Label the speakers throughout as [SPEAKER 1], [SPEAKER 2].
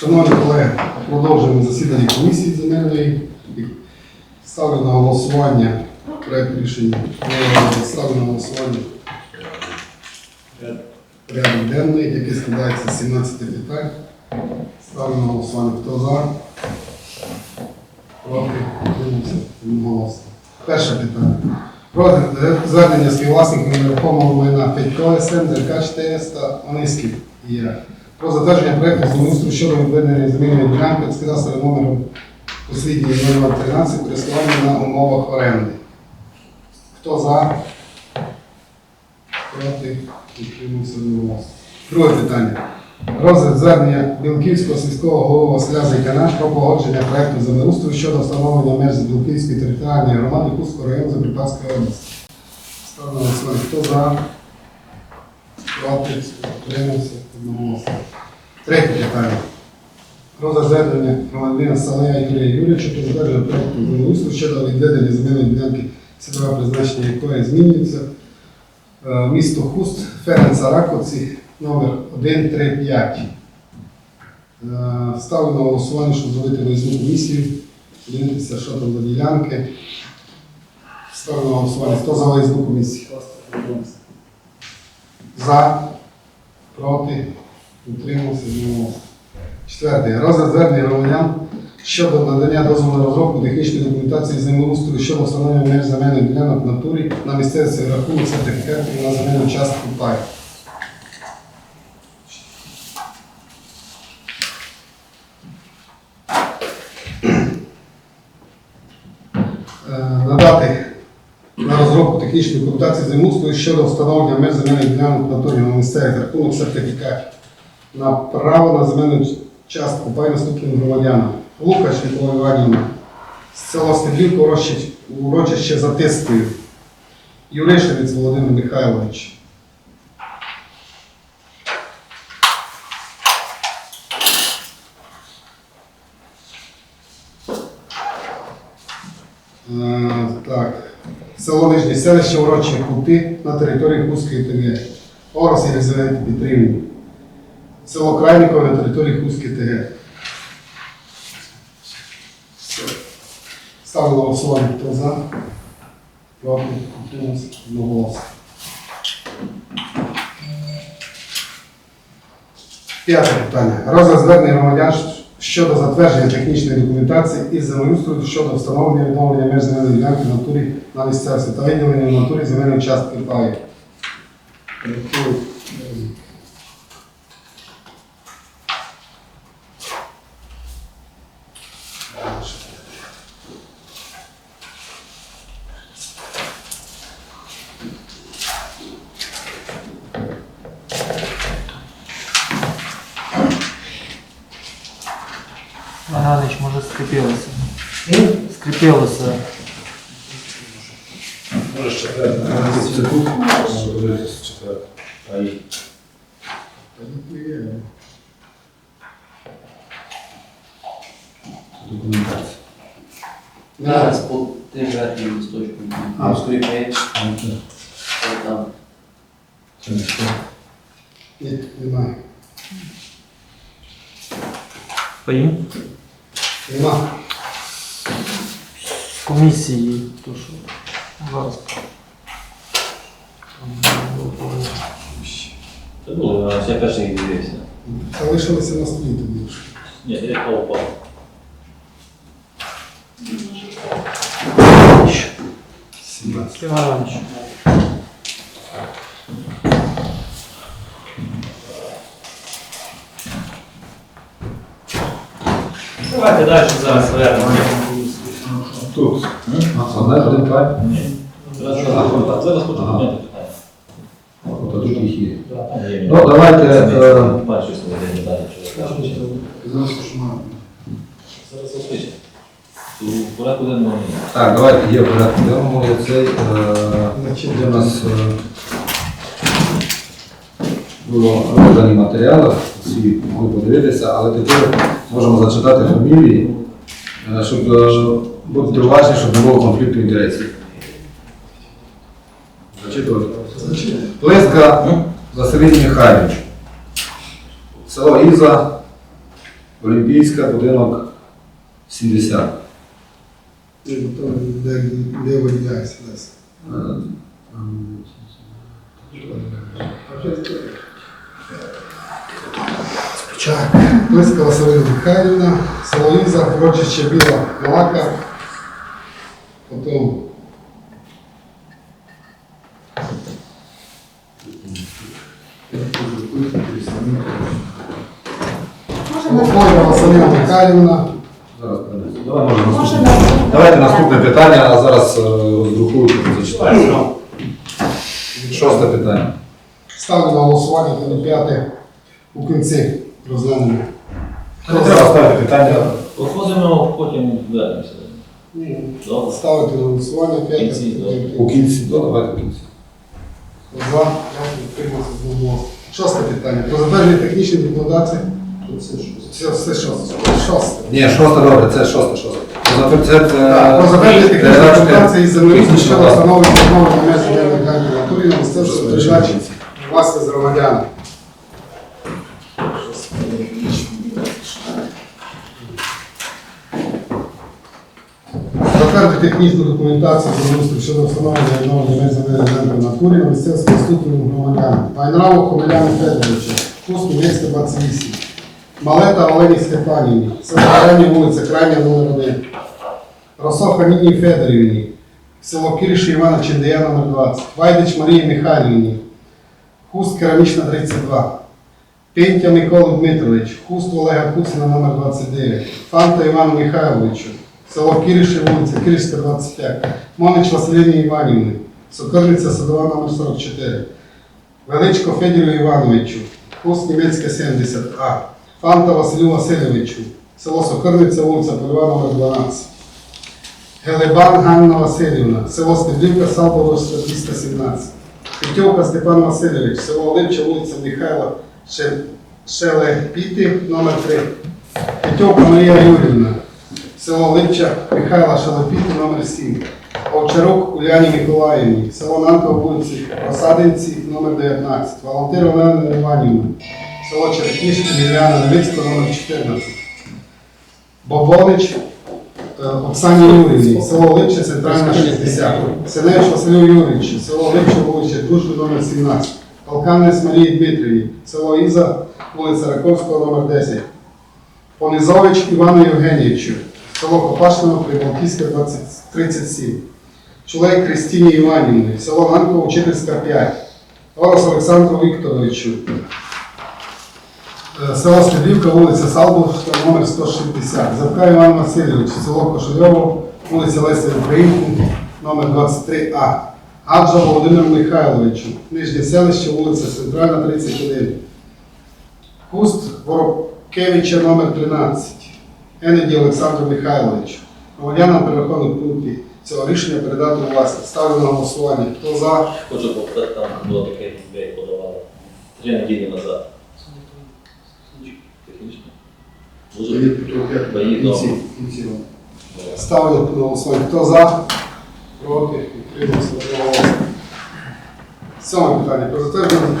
[SPEAKER 1] Шановні колеги, продовжуємо засідання комісії земельної. Ставлю на голосування проект рішення. Ставлю на голосування порядок денний, який складається з 17 питань. Ставлю на голосування. Хто за? Проти? Утримався? Перше питання. Розгляд звернення співвласників нерухомого майна Федько СМ, ДРК 400, Ониськів ІР. Про затвердження проекту землеустрою щодо відведення земельної ділянки з кадастровим номером послідній 0013 користування на умовах оренди. Хто за? Проти? Утримався одноголосно. Друге питання. Розгляд звернення Білківського сільського голови Василя Зайкана про погодження проекту землеустрою щодо встановлення меж Білківської територіальної громади Кузького району Закарпатської області. Ставлю на. Хто за? Проти? Утримався одноголосно. Третє питання. Про звернення громадянина Салея Юрія Юрійовича про затвердження проекту землеустрою щодо відведення земельної ділянки цільове призначення якої змінюється. Е, Місто Хуст, Ференца Раковці, номер 135. Е, Ставлю на голосування, щоб зробити виїзну комісію, подивитися, що там за ділянки. Ставлю на голосування. Хто за виїзну комісію? За, проти, утримався, змінився. Четверте. Розгляд звернення щодо надання дозволу на розробку технічної документації землеустрою щодо встановлення меж земельних ділянок в натурі на місцевості рахунок сертифікатів на земельну частку пай. Е, Надати на розробку технічної документації землеустрою щодо встановлення меж земельних ділянок натурі на місцевих рахунок сертифікатів на право на земельну частку пай наступним громадянам. Лукаш Микола Іванівна, село Стеблівка, урочище за Тискою. Юришевець Володимир Михайлович. Е, Так. Село Нижнє селище Урочі Кути на території Хуської ТГ. Орос Єлизавети Петрівні. Село Крайникове на території Хуської ТГ. Ставлю голосування. Хто за? Проти? Утримався? Одноголосно. П'яте питання. Розгляд звернень громадян щодо затвердження технічної документації із землеустрою щодо встановлення відновлення меж земельної ділянки в натурі на місцевості та виділення в натурі земельної частки паю.
[SPEAKER 2] Іванович, може скріпилося. Скріпилося.
[SPEAKER 3] Може ще документація.
[SPEAKER 4] Зараз по тим верхнім листочку.
[SPEAKER 1] А.
[SPEAKER 4] Скріпи, там.
[SPEAKER 3] Це не що.
[SPEAKER 1] Ні, немає.
[SPEAKER 2] Паї?
[SPEAKER 1] Нема.
[SPEAKER 2] Комісії, то що зараз.
[SPEAKER 5] Це було, а я перший їх дивився.
[SPEAKER 1] Залишилися на столі тоді. вже.
[SPEAKER 5] Ні, я попав.
[SPEAKER 1] Сімнадцять.
[SPEAKER 5] Давайте далі зараз вернемо.
[SPEAKER 3] Тут. Один.
[SPEAKER 5] Ні. Зараз хочу підняти питання.
[SPEAKER 3] Тут їх є. Ну, давайте, е,
[SPEAKER 5] бачу, що ви далі. Зараз порядку.
[SPEAKER 3] Так, давайте є порядок денному. Цей. е, у нас е, було роздані матеріали, всі могли подивитися, але тепер можемо зачитати фамілії, е, щоб е, бути уважні, щоб не було конфлікту інтересів. Зачитувати. Плеска Василій Михайлович. Село Іза, Олімпійська, будинок 70.
[SPEAKER 1] Ні, бо то де, де виділяється десь. Так, Василина Михайлівна, село Іза, Біла Малака. Потім Ольга Василина Михайлівна.
[SPEAKER 3] Давайте наступне питання, а зараз е, роздрукуйте, зачитаю. Шосте питання.
[SPEAKER 1] Ставлю на голосування та на п'яте у кінці розглянемо.
[SPEAKER 3] Ставити питання.
[SPEAKER 5] Проходимо, потім вернемося. Добре.
[SPEAKER 1] Ставити на голосування п'яте.
[SPEAKER 5] Кінці, добре.
[SPEAKER 3] У кінці, ну, давайте в кінці.
[SPEAKER 1] За, підтримався знову. Шосте питання. Про затвердження технічної документації. Це все шосте. Шосте.
[SPEAKER 3] Ні, шосте добре, це шосте, шосте. Це, це,
[SPEAKER 1] Так, Про затвердження технічної
[SPEAKER 3] це-
[SPEAKER 1] документації щодо
[SPEAKER 3] влада.
[SPEAKER 1] встановлення відновлення меж земельної ділянки натурі на місцевості передачі власне з громадян. Затвердити технічну документацію землеустрою щодо встановлення меж земельної ділянки в натурі на місцевості наступним громадянам. Пайнраву Комеляну Федоровичу, Куст Німецька 28. Малета Олені Степанівні, село Крайня вулиця, Крайня номер 1. Росоха Ніні Федорівні, село Кірші Івана Чендея номер 20. Вайдич Марії Михайлівні, Хуст Керамічна 32. Пентя Микола Дмитрович, Хуст Олега Куцина номер 29. Фанта Івану Михайловичу, село Кіріші вулиця, Кірішська 25. Монич Василині Іванівни, Сокирниця Садова номер 44. Величко Федіру Івановичу, Хуст Німецька 70А. Фанта Василю Васильовичу, село Сокирниця, вулиця Польова номер 12. Гелебан Ганна Васильівна, село Стеблівка, Салборовська, 217. Петьовка Степан Васильович, село Оливча, вулиця Михайла Ше- Шелепіти, номер 3. Петьовка Марія Юрівна, село Оливча, Михайла Шелепіти, номер 7. Овчарук Уляні Миколаївні, село Нанкова, вулиці Посадинці, номер 19. Валентина Олена Іванівна, село Черкішки, Міляна Левицька, номер 14. Бобович Оксані Юрівні, село Липче, центральна 60. Синевич Василю Юрійовичу, село Липче, вулиця Дружби, номер 17. Полканець Марії Дмитрівні, село Іза, вулиця Раковського, номер 10. Понизович Івану Євгенійовичу, село Копашного, Прибалтійська, 20 37. Чолей Кристині Іванівні, село Нанково, Учительська, 5. Орос Олександру Вікторовичу, Е, Село Стеблівка, вулиця Салбовська, номер 160. Завка Іван Васильович, село Кошельово, вулиця Леся Українки, номер 23А. Аджа Володимиру Михайловичу, Нижнє селище, вулиця Центральна, 31. Куст Воробкевича, номер 13. Енеді Олександру Михайловичу. Громадянам перерахованих пунктів цього рішення передати у власність. Ставлю на голосування. Хто за?
[SPEAKER 5] Хочу повторити, там було таке ідея подавали. Три неділі назад. Дуже Бої добре.
[SPEAKER 1] Ставлю на голосування. Хто за? Проти? Підтримався одноголосно. Сьоме питання. Про затвердження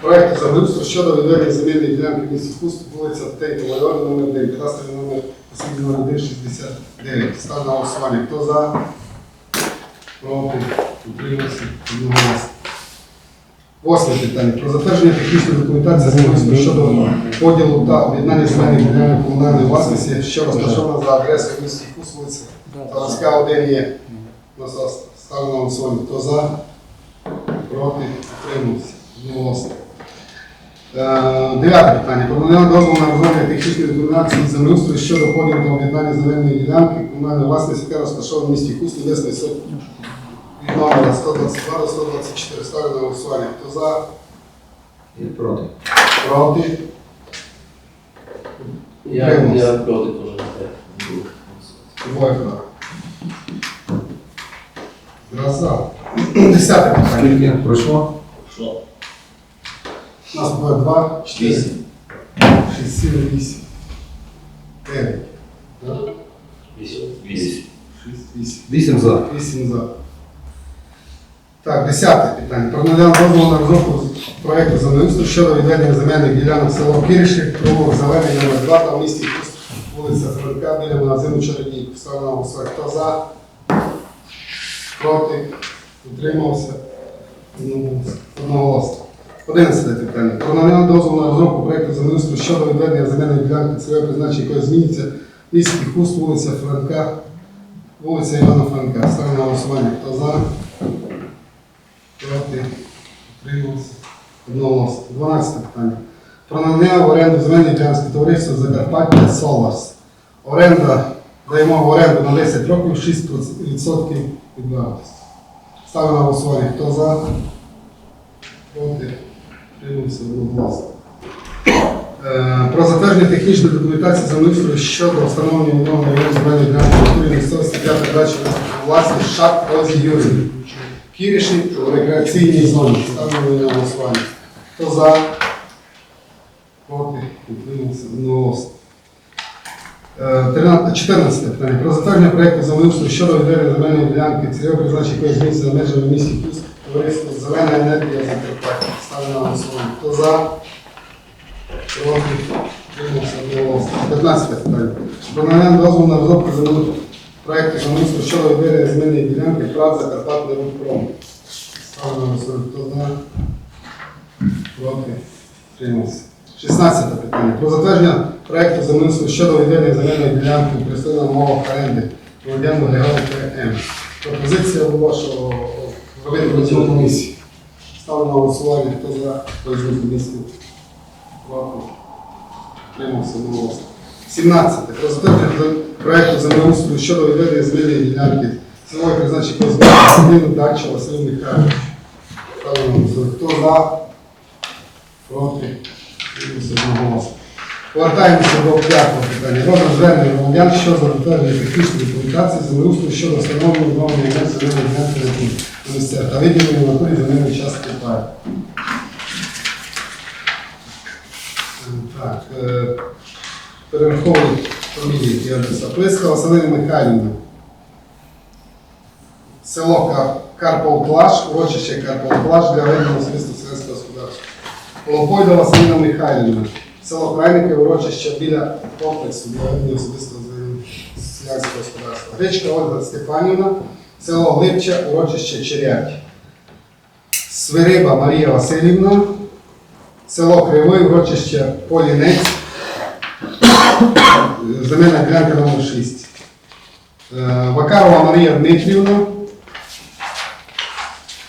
[SPEAKER 1] проекту землеустрою щодо відведення земельної ділянки в місті Хуст, вулиця Тейка Вальорна, номер 1, кадастровий номер 0169. Ставлю на голосування. Хто за? Проти? Підтримався одноголосно. Восьме питання. Про затвердження технічної документації землеустрою щодо поділу та об'єднання земельних ділянок комунальної власності, що розташована за адресою в місті Хуст, вулиця Таварська 1 є. Ставлю на голосування. Хто за? Проти? Утримався. Одноголосно. Е, Дев'яте питання. Про надання дозволу на розроблення технічної документації землеустрою щодо поділу та об'єднання земельної ділянки комунальної власності, яка розташована в місті Хуст, Небесний Суд. Від номера 122 до 124. Ставлю на голосування. Хто за?
[SPEAKER 3] І проти.
[SPEAKER 1] Проти?
[SPEAKER 4] Я,
[SPEAKER 1] Утримався.
[SPEAKER 4] я проти теж.
[SPEAKER 1] Двоє за. Раз за. Десяте питання.
[SPEAKER 3] Скільки пройшло?
[SPEAKER 5] Що?
[SPEAKER 1] У нас буде два, чотири,
[SPEAKER 5] Вісім.
[SPEAKER 1] шість, сім, вісім. Дев'ять. Да?
[SPEAKER 5] Вісім. Вісім.
[SPEAKER 1] Шість, вісім.
[SPEAKER 3] Вісім за.
[SPEAKER 1] Вісім за. Так, десяте питання. Про надання дозволу на розробку проєкту землеустрою щодо відведення земельних ділянок село Кириші, провулок Зелений, номер 2 та в місті вулиця Франка, біля магазину Чередник. Ставлю на голосування. Хто за? Проти? Утримався? Одноголосно. Одинадцяте питання. Про надання дозволу на розробку проєкту землеустрою щодо відведення земельної ділянки цільове призначення якої зміниться місті Хуст, вулиця Франка, вулиця Івана Франка. Ставлю на голосування. Хто за? Проти. Утримався. Одноголосно. 12 питання. Про надання в оренду земельної ділянки товариства Закарпаття Соларс. Оренда даємо в оренду на 10 років 6% від вартості. Ставлю на голосування. Хто за? Проти. Утримався. Одноголосно. Е, Про затвердження технічної документації землеустрою щодо встановлення району земельної ділянки натурі місцевості для передачі власність шаг Озі Юрій. Кіріші в рекреаційній зоні. Ставимо на голосування. Хто за? Проти? Утримався? Одноголосно. Е, 13 14 питання. Про затвердження проєкту землеустрою щодо відведення земельної ділянки цільове призначення якої зміниться за межами місті Київ, товариство Зелена енергія Закарпаття. Ставимо на голосування. Хто за? Проти? Утримався? Одноголосно. 15 питання. Про надання дозволу на розробку земельного проєкту землеустрою щодо відведення земельної ділянки прав Закарпатний Рудпром. Ставимо на голосування. Хто за? Проти? Утримався. 16 питання. Про затвердження проєкту землеустрою щодо відведення земельної ділянки у присутньому мовах оренди громадянину Григорію М. Пропозиція була, що на цьому комісії. Ставлю на голосування, хто за проїзну комісію. Проти. Утримався одноголосно. 17. Про затвердження проєкту землеустрою щодо відведення земельної ділянки цілої призначення Козбіна Дача Василь Михайлович. Хто за? Проти. Одноголосно. Повертаємося до п'ятого питання. Розгляд звернення громадян щодо затвердження технічної документації землеустрою щодо встановлення відновлення меж земельної ділянки на місцях та виділення в натурі земельної частки паю. Так, е, перераховують фамілії, написав. Плиска Василина Михайлівна. Село Кар- Карпов-Плаш, урочище Карпов-Плаш для ведення особисто селянського господарства. Лопойда Василина Михайлівна. Село Крайнике, урочище біля комплексу для ведення особистого селянського господарства. Гречка Ольга Степанівна, село Глибче, урочище Черять. Свириба Марія Васильівна, село Кривий, урочище Полінець, земельна ділянка номер 6. Е, Вакарова Марія Дмитрівна,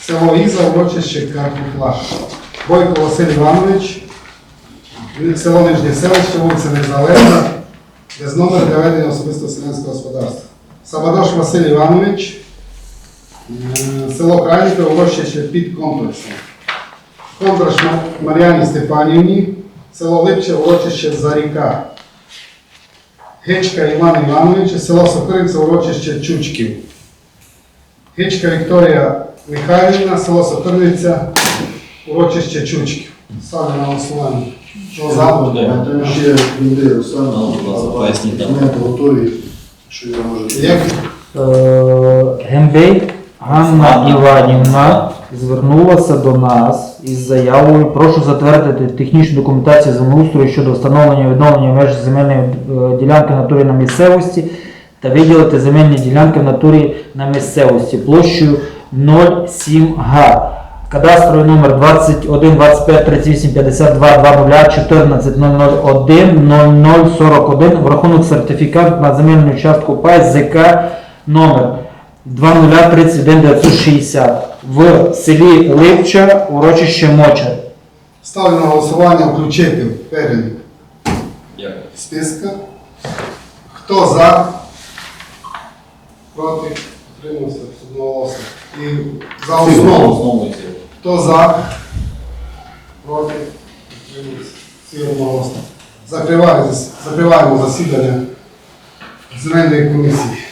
[SPEAKER 1] село Іза, урочище Карпуплаш. Бойко Василь Іванович, село Нижнє селище, вулиця Незалежна, без номер для ведення особистого селянського господарства. Сабадош Василь Іванович, е, село Крайнике, урочище під комплексом. Кондраш Ма- Мар'яні Степанівні, село Липче, урочище Заріка. Гечка Іван Іванович, село Сокириця, урочище Чучків. Гечка Вікторія Михайлівна, село Сокириця, урочище Чучків. Ставлю на голосування. Що за?
[SPEAKER 6] Там ще люди, Руслан,
[SPEAKER 5] будь ласка, поясніть там.
[SPEAKER 6] готові, що я можу.
[SPEAKER 1] Як?
[SPEAKER 2] Гембей Ганна Іванівна звернулася до нас із заявою. Прошу затвердити технічну документацію землеустрою щодо встановлення і відновлення меж земельної е, ділянки в натурі на місцевості та виділити земельні ділянки в натурі на місцевості площею 0,7 га. Кадастровий номер 21 25 38 52 20 14 001 0041 в рахунок сертифікат на земельну частку пай ЗК номер 2031 960 в селі Липча, урочище Моча.
[SPEAKER 1] Ставлю на голосування включити в перелік списка. Хто за? Проти? Утримався одноголосно. І за основу. Хто за? Проти? Утримався. Всі одноголосно. Закриваємо засідання земельної комісії.